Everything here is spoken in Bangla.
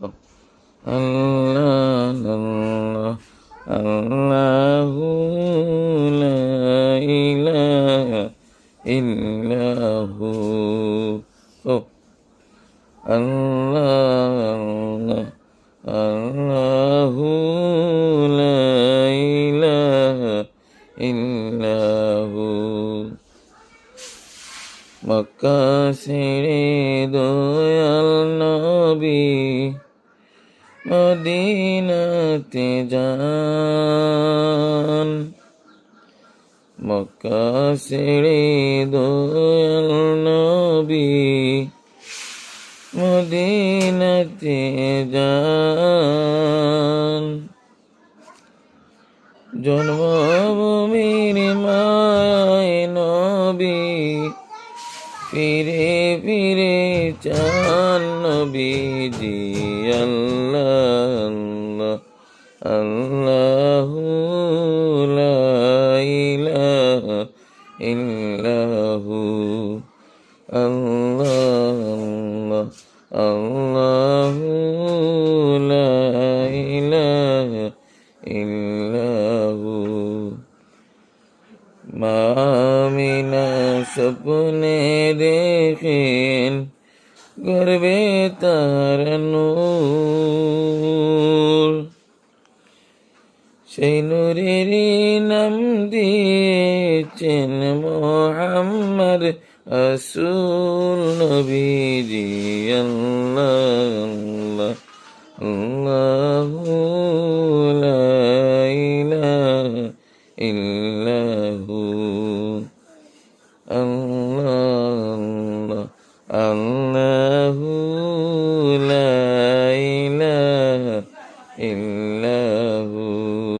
আল্লাহ আল্লাহ আল্লাহু লা ইলাহা ইল্লাহু ও আল্লাহ আল্লাহু লা ইলাহা ইল্লাহু মক্কা ছেড়ে মদিনাতে যান। মক্কা ছেড়ে দয়াল নবী মদিনাতে যান। জন্মভূমির মায় ফিরে ফিরে চান নবীজি আল্লাহ আল্লাহ ইল্লাহু আল্লাহ আল্লাহ ইল্লাহু মামিনা স্বপ্নে দেখেন গর্বে তার নূর। সেই নূরের নাম দিয়েছেন মোহাম্মদ আসুল নবীজি। আল্লাহ আল্লাহ লা ইলাহা الله لا إله إلا